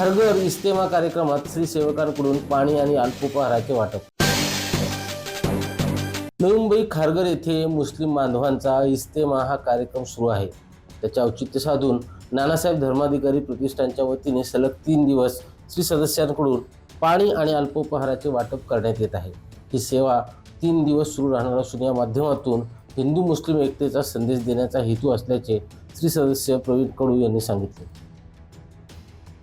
खारघर इस्तेमा कार्यक्रमात श्री सेवकांकडून पाणी आणि अल्पोपहाराचे वाटप. नवी मुंबई खारघर येथे मुस्लिम बांधवांचा इस्तेमा हा कार्यक्रम सुरू आहे. त्याचे औचित्य साधून नानासाहेब धर्माधिकारी प्रतिष्ठानच्या वतीने सलग तीन दिवस श्री सदस्यांकडून पाणी आणि अल्पोपहाराचे वाटप करण्यात येत आहे. ही सेवा तीन दिवस सुरू राहणार असून या माध्यमातून हिंदू मुस्लिम एकतेचा संदेश देण्याचा हेतू असल्याचे श्री सदस्य प्रवीण कडू यांनी सांगितले.